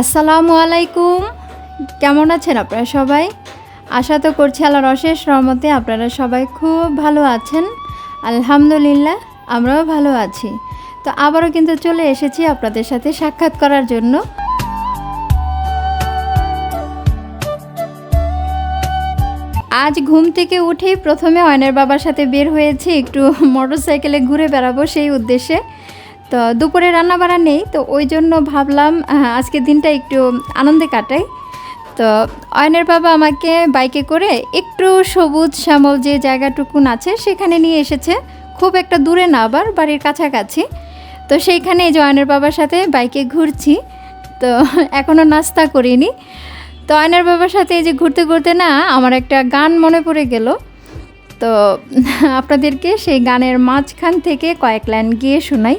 আসসালামু আলাইকুম। কেমন আছেন আপনারা সবাই? আশা তো করছি আল্লাহর অশেষ রহমতে আপনারা সবাই খুব ভালো আছেন। আলহামদুলিল্লাহ, আমরাও ভালো আছি। তো আবারও কিন্তু চলে এসেছি আপনাদের সাথে সাক্ষাৎ করার জন্য। আজ ঘুম থেকে উঠেই প্রথমে অয়নের বাবার সাথে বের হয়েছি, একটু মোটর সাইকেলে ঘুরে বেড়াবো সেই উদ্দেশ্যে। তো দুপুরে রান্না বাড়া নেই তো ওই জন্য ভাবলাম আহ, আজকের দিনটা একটু আনন্দে কাটাই। তো অয়নের বাবা আমাকে বাইকে করে একটু সবুজ শ্যামল যে জায়গাটুকুন আছে সেখানে নিয়ে এসেছে। খুব একটা দূরে না আবার বাড়ির কাছাকাছি। তো সেইখানে এই যে অয়নের বাবার সাথে বাইকে ঘুরছি তো এখনও নাস্তা করিনি। তো আয়নার বাবার সাথে এই যে ঘুরতে ঘুরতে না আমার একটা গান মনে পড়ে গেল। তো আপনাদেরকে সেই গানের মাঝখান থেকে কয়েক লাইন গিয়ে শোনাই।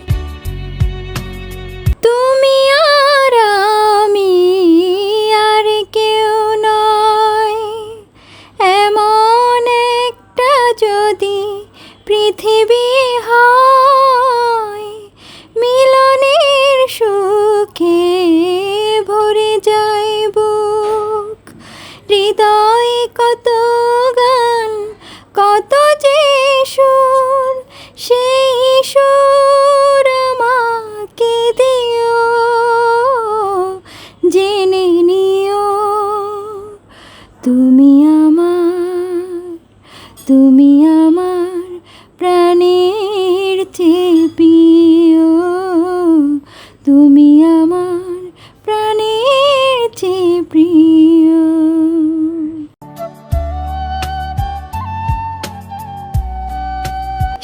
তুমি আর আমি আর কেউ নয় এমন একটা যদি পৃথিবী হয়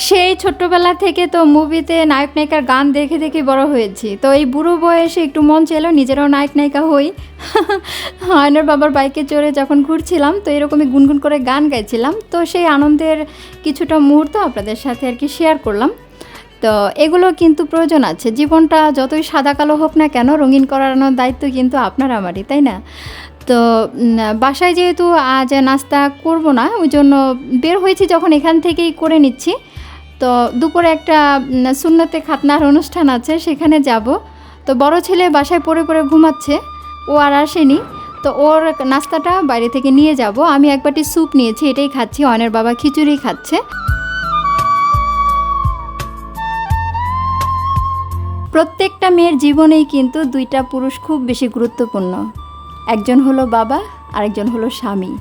সেই ছোট্টবেলা থেকে তো মুভিতে নায়ক নায়িকার গান দেখে দেখে বড় হয়েছি। তো এই বুড়ো বয়সে একটু মন চাইলো নিজেরাও নায়ক নায়িকা হই। আয়নার বাবার বাইকে চড়ে যখন ঘুরছিলাম, তো এরকমই গুনগুন করে গান গাইছিলাম। তো সেই আনন্দের কিছুটা মুহূর্ত আপনাদের সাথে আর কি শেয়ার করলাম। তো এগুলো কিন্তু প্রয়োজন আছে। জীবনটা যতই সাদা কালো হোক না কেন, রঙিন করানোর দায়িত্ব কিন্তু আপনার আমারই, তাই না? তো বাসায় যেহেতু আজ নাস্তা করব না, ওই জন্য বের হয়েছি যখন এখান থেকেই করে নিচ্ছি। তো দুপুরে একটা সুন্নতে খাতনার অনুষ্ঠান আছে, সেখানে যাব। তো বড় ছেলে বাসায় পড়ে পড়ে ঘুমাচ্ছে, ও আর আসেনি। তো ওর নাস্তাটা বাইরে থেকে নিয়ে যাব। আমি এক বাটি স্যুপ নিয়েছি, এটাই খাচ্ছি, অয়নের বাবা খিচুড়ি খাচ্ছে। প্রত্যেকটা মেয়ের জীবনেই কিন্তু দুইটা পুরুষ খুব বেশি গুরুত্বপূর্ণ। একজন হলো বাবা, আরেকজন হলো স্বামী।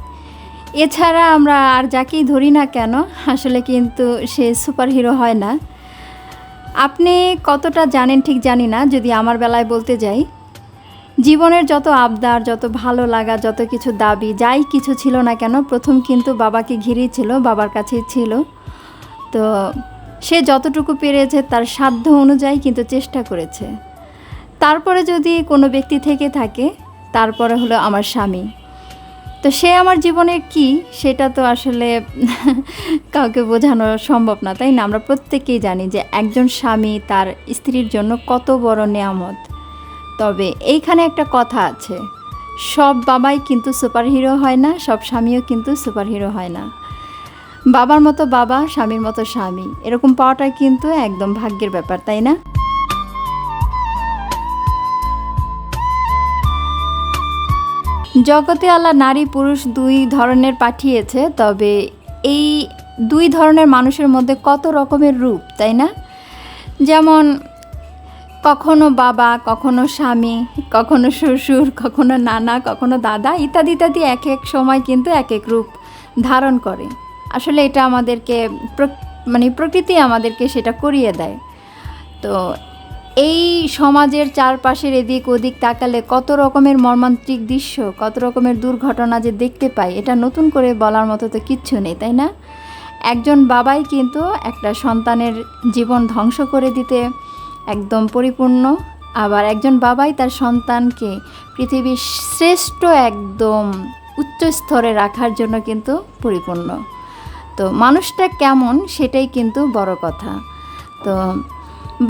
এছাড়া আমরা আর যাকেই ধরি না কেন, আসলে কিন্তু সে সুপার হিরো হয় না। আপনি কতটা জানেন ঠিক জানি না, যদি আমার বেলায় বলতে যাই। জীবনের যত আবদার, যত ভালো লাগা, যত কিছু দাবি, যাই কিছু ছিল না কেন, প্রথম কিন্তু বাবাকে ঘিরেই ছিল, বাবার কাছেই ছিল। তো সে যতটুকু পেরেছে তার সাধ্য অনুযায়ী কিন্তু চেষ্টা করেছে। তারপরে যদি কোনো ব্যক্তি থেকে থাকে, তারপরে হলো আমার স্বামী। তো সে আমার জীবনে কি সেটা তো আসলে কাউকে বোঝানো সম্ভব না, তাই না? আমরা প্রত্যেকেই জানি যে একজন স্বামী তার স্ত্রীর জন্য কত বড় নেয়ামত। তবে এইখানে একটা কথা আছে, সব বাবাই কিন্তু সুপার হিরো হয় না, সব স্বামীও কিন্তু সুপার হিরো হয় না। বাবার মতো বাবা, স্বামীর মতো স্বামী, এরকম পাওয়াটা কিন্তু একদম ভাগ্যের ব্যাপার, তাই না? জগতে আল্লাহ নারী, পুরুষ দুই ধরনের পাঠিয়েছে, তবে এই দুই ধরনের মানুষের মধ্যে কত রকমের রূপ, তাই না? যেমন, কখনো বাবা, কখনো স্বামী, কখনো শ্বশুর, কখনো নানা, কখনো দাদা, ইত্যাদি ইত্যাদি এক এক সময় কিন্তু এক এক রূপ ধারণ করে। আসলে এটা আমাদেরকে মানে প্রকৃতি আমাদেরকে সেটা করিয়ে দেয়। তো এই সমাজের চারপাশের এদিক ওদিক তাকালে কত রকমের মর্মান্তিক দৃশ্য, কত রকমের দুর্ঘটনা যে দেখতে পাই, এটা নতুন করে বলার মতো তো কিচ্ছু নেই, তাই না? একজন বাবাই কিন্তু একটা সন্তানের জীবন ধ্বংস করে দিতে একদম পরিপূর্ণ, আবার একজন বাবাই তার সন্তানকে পৃথিবীর শ্রেষ্ঠ একদম উচ্চ স্তরে রাখার জন্য কিন্তু পরিপূর্ণ। তো মানুষটা কেমন সেটাই কিন্তু বড় কথা। তো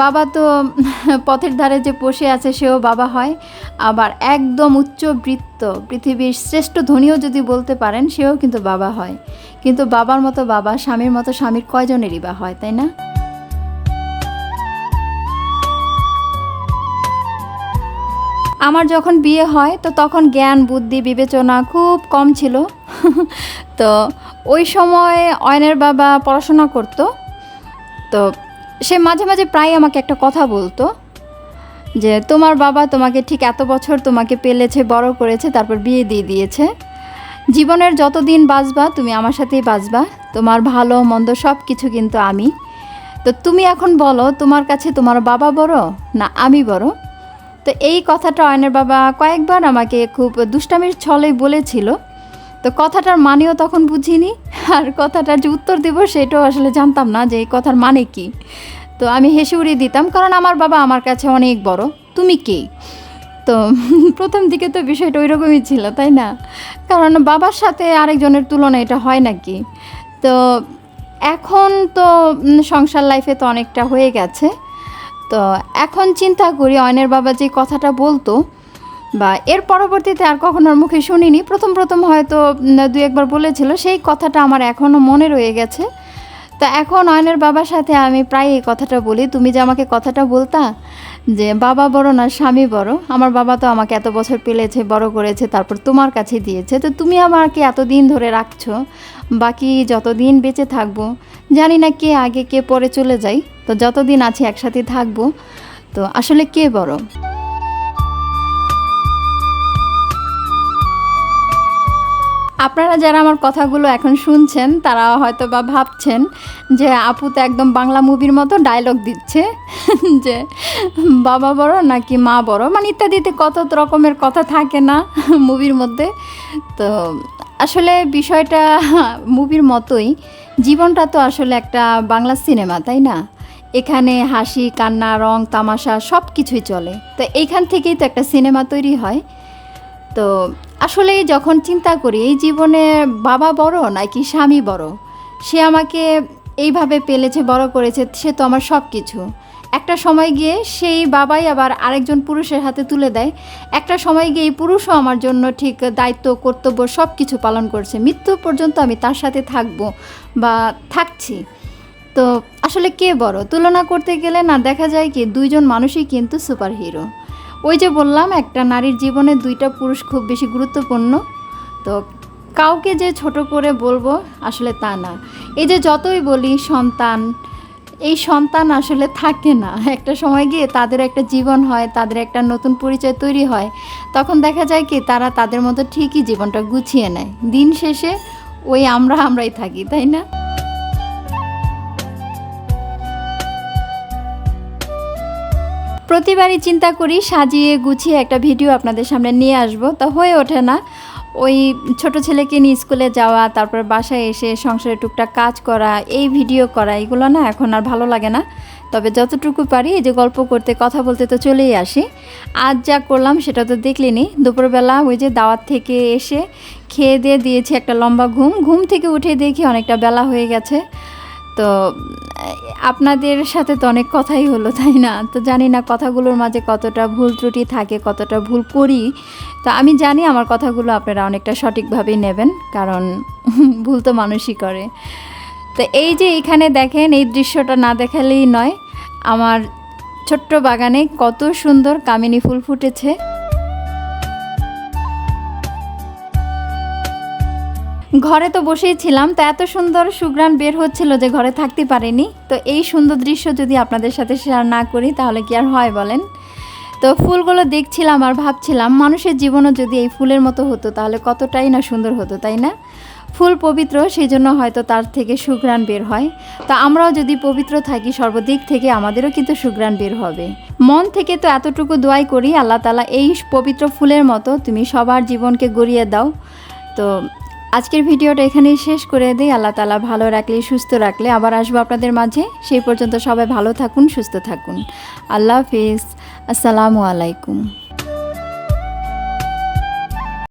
বাবা তো পথের ধারে যে বসে আছে সেও বাবা হয়। আবার একদম উচ্চবৃত্ত, পৃথিবীর শ্রেষ্ঠ ধনীও যদি বলতে পারেন, সেও কিন্তু বাবা হয়। কিন্তু বাবার মতো বাবা, স্বামীর মতো স্বামীর কয়জনেরই বা হয়, তাই না? আমার যখন বিয়ে হয়, তো তখন জ্ঞান, বুদ্ধি, বিবেচনা খুব কম ছিল। তো ওই সময় অয়নের বাবা পড়াশোনা করতো। তো সে মাঝে মাঝে প্রায় আমাকে একটা কথা বলতো, যে তোমার বাবা তোমাকে ঠিক এত বছর তোমাকে পেলেছে, বড় করেছে, তারপর বিয়ে দিয়ে দিয়েছে। জীবনের যত দিন বাঁচবা, তুমি আমার সাথেই বাঁচবা। তোমার ভালো, মন্দ সব কিছু কিন্তু আমি। তো তুমি এখন বলো, তোমার কাছে তোমার বাবা বড় না আমি বড়? তো এই কথাটা অয়নের বাবা কয়েকবার আমাকে খুব দুষ্টামির ছলেই বলেছিল। তো কথাটার মানেও তখন বুঝিনি, আর কথাটার যে উত্তর দেবো সেটাও আসলে জানতাম না যে এই কথার মানে কি। তো আমি হেসে উড়িয়ে দিতাম, কারণ আমার বাবা আমার কাছে অনেক বড়। তুমি কে? তো প্রথম দিকে তো বিষয়টা ওই রকমই ছিল, তাই না? কারণ বাবার সাথে আরেকজনের তুলনা এটা হয় নাকি? তো এখন তো সংসার লাইফে তো অনেকটা হয়ে গেছে। তো এখন চিন্তা করি, অয়নের বাবা যে কথাটা বলতো বা এর পরবর্তীতে আর কখনো ওর মুখে শুনিনি। প্রথম প্রথম হয়তো দু একবার বলেছিল। সেই কথাটা আমার এখনও মনে রয়ে গেছে। তা এখন অয়নের বাবার সাথে আমি প্রায় এই কথাটা বলি। তুমি যে আমাকে কথাটা বলতা যে, বাবা বড় না, স্বামী বড়। আমার বাবা তো আমাকে এত বছর পেলেছে, বড় করেছে, তারপর তোমার কাছে দিয়েছে। তো তুমি আমাকে এতদিন ধরে রাখছো, বাকি যতদিন বেঁচে থাকব, জানি না কে আগে কে পরে চলে যাই। তো যতদিন আছে একসাথে থাকব। তো আসলে কে বড়? আপনারা যারা আমার কথাগুলো এখন শুনছেন, তারা হয়তো বা ভাবছেন যে আপু তো একদম বাংলা মুভির মতো ডায়লগ দিচ্ছে, যে বাবা বড় নাকি মা বড়? মানে ইত্যাদিতে কত রকমের কথা থাকে না মুভির মধ্যে। তো আসলে বিষয়টা মুভির মতোই, জীবনটা তো আসলে একটা বাংলা সিনেমা, তাই না? এখানে হাসি, কান্না, রং, তামাশা সব কিছুই চলে। তো এইখান থেকেই তো একটা সিনেমা তৈরি হয়। তো আসলে যখন চিন্তা করি, এই জীবনে বাবা বড় নাকি স্বামী বড়? সে আমাকে এইভাবে পেলেছে, বড় করেছে, সে তো আমার সব কিছু একটা সময় গিয়ে সেই বাবাই আবার আরেকজন পুরুষের হাতে তুলে দেয়। একটা সময় গিয়ে এই পুরুষও আমার জন্য ঠিক দায়িত্ব, কর্তব্য সব কিছু পালন করছে। মৃত্যু পর্যন্ত আমি তার সাথে থাকব বা থাকছি। তো আসলে কে বড়? তুলনা করতে গেলে না, দেখা যায় কি, দুইজন মানুষই কিন্তু সুপার হিরো ওই যে বললাম, একটা নারীর জীবনে দুইটা পুরুষ খুব বেশি গুরুত্বপূর্ণ। তো কাউকে যে ছোট করে বলব আসলে তা না। এই যে যতই বলি সন্তান, এই সন্তান আসলে থাকে না। একটা সময় গিয়ে তাদের একটা জীবন হয়, তাদের একটা নতুন পরিচয় তৈরি হয়। তখন দেখা যায় কি, তারা তাদের মতো ঠিকই জীবনটা গুছিয়ে নেয়। দিন শেষে ওই আমরা আমরাই থাকি, তাই না? প্রতিবারই চিন্তা করি, সাজিয়ে গুছিয়ে একটা ভিডিও আপনাদের সামনে নিয়ে আসব। তা হয়ে ওঠে না। ওই ছোট ছেলেকে নিয়ে স্কুলে যাওয়া, তারপর বাসায় এসে সংসারে টুকটাক কাজ করা, এই ভিডিও করা, এগুলো না এখন আর ভালো লাগে না। তবে যতটুকু পারি এই যে গল্প করতে, কথা বলতে তো চলেই আসি। আজ যা করলাম সেটা তো দেখলিনি। দুপুরবেলা ওই যে দাওয়াত থেকে এসে খেয়ে দিয়ে দিয়েছি একটা লম্বা ঘুম। ঘুম থেকে উঠে দেখি অনেকটা বেলা হয়ে গেছে। তো, আপনাদের সাথে তো অনেক কথাই হলো, তাই না? তো জানি না কথাগুলোর মাঝে কতটা ভুল ত্রুটি থাকে, কতটা ভুল করি। তো আমি জানি আমার কথাগুলো আপনারা অনেকটা সঠিকভাবেই নেবেন, কারণ ভুল তো মানুষই করে। তো এই যে এখানে দেখেন, এই দৃশ্যটা না দেখালেই নয়, আমার ছোট্ট বাগানে কত সুন্দর কামিনী ফুল ফুটেছে। ঘরে তো বসেই ছিলাম, তো এত সুন্দর সুগ্রাণ বের হচ্ছিল যে ঘরে থাকতে পারিনি। তো এই সুন্দর দৃশ্য যদি আপনাদের সাথে শেয়ার না করি, তাহলে কি আর হয় বলেন? তো ফুলগুলো দেখছিলাম আর ভাবছিলাম, মানুষের জীবনও যদি এই ফুলের মতো হতো, তাহলে কতটাই না সুন্দর হতো, তাই না? ফুল পবিত্র সেই জন্য হয়তো তার থেকে সুগ্রাণ বের হয়। তো আমরাও যদি পবিত্র থাকি, সর্বদিক থেকে আমাদেরও কিন্তু সুগ্রাণ বের হবে। মন থেকে তো এতটুকু দোয়াই করি, আল্লাহ তালা এই পবিত্র ফুলের মতো তুমি সবার জীবনকে গড়িয়ে দাও। তো আজকের ভিডিওটা এখানেই শেষ করে দিই। আল্লাহ তালা ভালো রাখলে, সুস্থ রাখলে। আবার আসব আপনাদের মাঝে। সেই পর্যন্ত সবাই ভালো থাকুন, সুস্থ থাকুন। আল্লাহ হাফিজ। আসসালামু আলাইকুম।